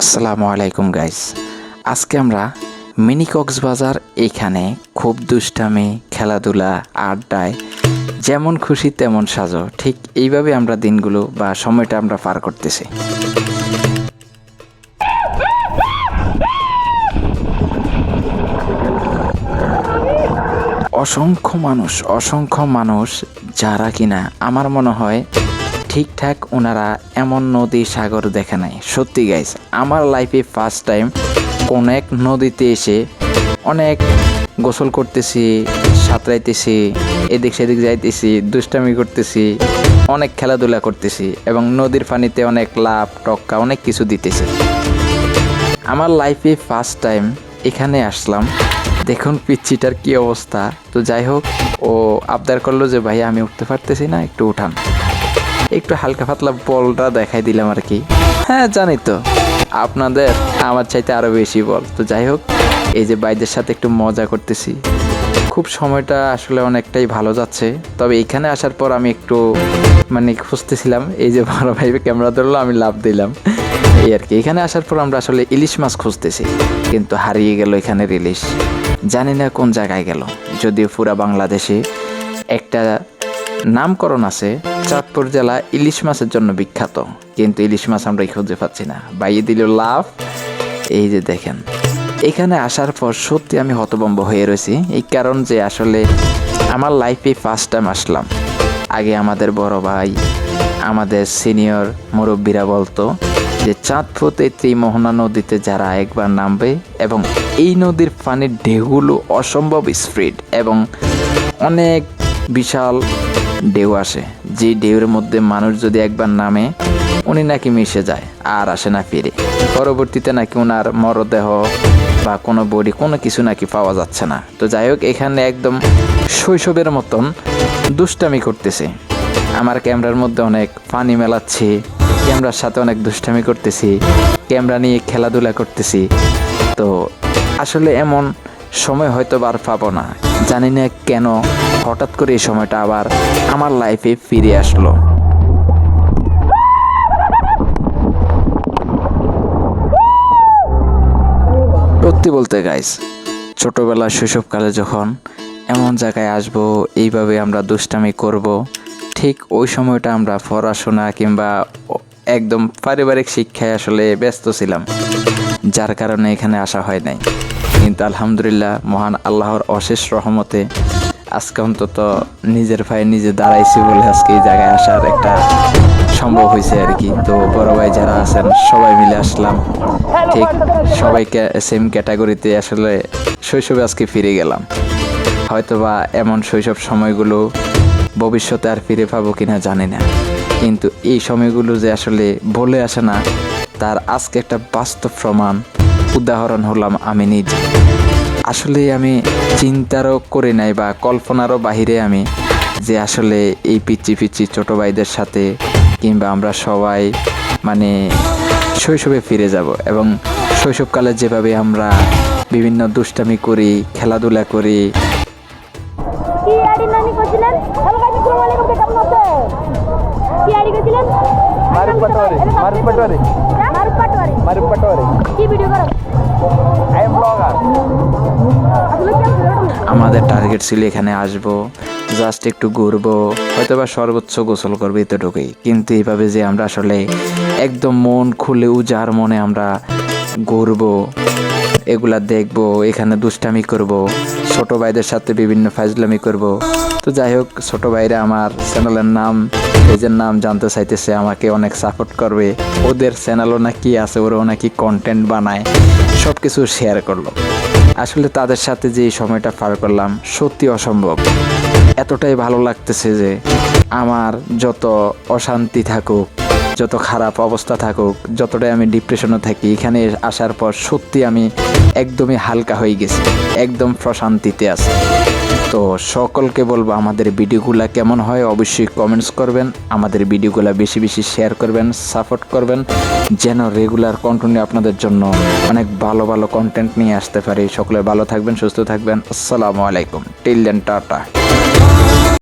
আসসালামু আলাইকুম গাইস আজকে আমরা মিনি কক্সবাজার এখানে খুব দুষ্টামি, খেলাধুলা, আড্ডায় যেমন খুশি তেমন সাজো। ঠিক এইভাবে আমরা দিনগুলো বা সময়টা আমরা পার করতেছি। অসংখ্য মানুষ অসংখ্য মানুষ যারা কিনা আমার মনে হয় ঠিকঠাক ওনারা এমন নদী সাগর দেখে নাই। সত্যি গাইস আমার লাইফে ফার্স্ট টাইম কোন এক নদীতে এসে অনেক গোসল করতেছি, সাঁতরাইতেছি, এদিক সেদিক যাইতেছি, দুষ্টামি করতেছি, অনেক খেলাধুলা করতেছি এবং নদীর পানিতে অনেক লাভ টক্কা, অনেক কিছু দিতেছি। আমার লাইফে ফার্স্ট টাইম এখানে আসলাম। দেখুন পিচ্ছিটার কি অবস্থা। তো যাই হোক, ও আবদার করল যে, ভাই, আমি উঠতে পারতেছি না, একটু উঠান। একটু হালকা পাতলা বলটা দেখাই দিলাম আর কি। হ্যাঁ জানি তো। আপনাদের আমার চাইতে আরও বেশি বল। তো যাই হোক, এই যে বাইদের সাথে একটু মজা করতেছি। খুব সময়টা আসলে অনেকটাই ভালো যাচ্ছে। তবে এখানে আসার পর আমি একটু মানে খুঁজতেছিলাম, এই যে বড় ভাই ক্যামেরা ধরলো, আমি লাভ দিলাম। এই আর কি। এখানে আসার পর আমরা আসলে ইলিশ মাছ খুঁজতেছি। কিন্তু হারিয়ে গেল এখানের ইলিশ। জানি না কোন জায়গায় গেল। যদিও পুরা বাংলাদেশে একটা নামকরণ আছে চাঁদপুর জেলা ইলিশ মাছের জন্য বিখ্যাত। কিন্তু ইলিশ মাছ আমরা খুঁজে পাচ্ছি না। বাইয়ে দিল লাভ। এই যে দেখেন, এখানে আসার পর সত্যি আমি হতবম্ব হয়ে রয়েছি। এই কারণ যে আসলে আমার লাইফে ফার্স্ট টাইম আসলাম। আগে আমাদের বড় ভাই, আমাদের সিনিয়র মুরব্বীরা বলতো যে চাঁদপুতে ত্রিমোহনা নদীতে যারা একবার নামবে এবং এই নদীর পানির ঢেউগুলো অসম্ভব স্পিড এবং অনেক বিশাল ঢেউ আসে। যে ঢেউয়ের মধ্যে মানুষ যদি একবার নামে, উনি নাকি মিশে যায় আর আসে না ফিরে। পরবর্তীতে নাকি ওনার মরদেহ বা কোনো বডি, কোনো কিছু নাকি পাওয়া যাচ্ছে না। তো যাই হোক, এখানে একদম শৈশবের মতন দুষ্টামি করতেছে। আমার ক্যামেরার মধ্যে অনেক পানি মেলাচ্ছি, ক্যামেরার সাথে অনেক দুষ্টামি করতেছি, ক্যামেরা নিয়ে খেলাধুলা করতেছি। তো আসলে এমন সময় হয়তো আর পাবো না। জানি না কেন হঠাৎ করে এই সময়টা আবার আমার লাইফে ফিরে আসলো। সত্যি বলতে গাইস ছোটোবেলা শৈশবকালে যখন এমন জায়গায় আসব, এইভাবে আমরা দুষ্টামি করব, ঠিক ওই সময়টা আমরা পড়াশোনা কিংবা একদম পারিবারিক শিক্ষায় আসলে ব্যস্ত ছিলাম, যার কারণে এখানে আসা হয় নাই। কিন্তু আলহামদুলিল্লাহ, মহান আল্লাহর অশেষ রহমতে আজকে অন্তত নিজের ভাই নিজে দাঁড়াইছি বলে আজকে এই জায়গায় আসার একটা সম্ভব হয়েছে আর কি। তো বড় ভাই যারা আছেন, সবাই মিলে আসলাম। ঠিক সবাইকে সেম ক্যাটাগরিতে আসলে শৈশবে আজকে ফিরে গেলাম। হয়তোবা এমন শৈশব সময়গুলো ভবিষ্যতে আর ফিরে পাবো কিনা জানি না। কিন্তু এই সময়গুলো যে আসলে বলে আসে না, তার আজকে একটা বাস্তব প্রমাণ, উদাহরণ হলাম আমি নিজে। আসলে আমি চিন্তারও করি নাই বা কল্পনারও বাহিরে আমি যে আসলে এই পিচ্ছি পিচ্ছি ছোটো ভাইদের সাথে কিংবা আমরা সবাই মানে শৈশবে ফিরে যাব এবং শৈশবকালে যেভাবে আমরা বিভিন্ন দুষ্টামি করি খেলাধুলা করি। কি ভিডিও করো? আমাদের টার্গেট ছিল এখানে আসব জাস্ট একটু ঘুরবো হয়তো বা সর্বোচ্চ গোসল করব এতটুকুই। কিন্তু এইভাবে যে আমরা আসলে একদম মন খুলে উজার মনে আমরা ঘুরবো, এগুলা দেখব, এখানে দুষ্টামি করব, ছোট ভাইদের সাথে বিভিন্ন ফাজলামি করব। তো যাই হোক, ছোট ভাইরা আমার চ্যানেলের নাম পেজের নাম জানতে চাইতেছে, আমাকে অনেক সাপোর্ট করবে। ওদের চ্যানেলও নাকি আছে, ওরাও নাকি কন্টেন্ট বানায়। সব কিছু শেয়ার করল। আসলে তাদের সাথে যে সময়টা পার করলাম, সত্যি অসম্ভব। এতটাই ভালো লাগতেছে যে আমার যত অশান্তি থাকুক, যত খারাপ অবস্থা থাকুক, যতটাই আমি ডিপ্রেশনে থাকি, এখানে আসার পর সত্যি আমি একদমই হালকা হয়ে গেছি, একদম প্রশান্তিতে আছি। তো সকলকে বলব আমাদের ভিডিওগুলো কেমন হয় অবশ্যই কমেন্টস করবেন। আমাদের ভিডিওগুলো বেশি বেশি শেয়ার করবেন সাপোর্ট করবেন, যেন রেগুলার কন্টিনিউ আপনাদের জন্য অনেক ভালো ভালো কন্টেন্ট নিয়ে আসতে পারি। সকলে ভালো থাকবেন, সুস্থ থাকবেন। আসসালামু আলাইকুম। Till then tata.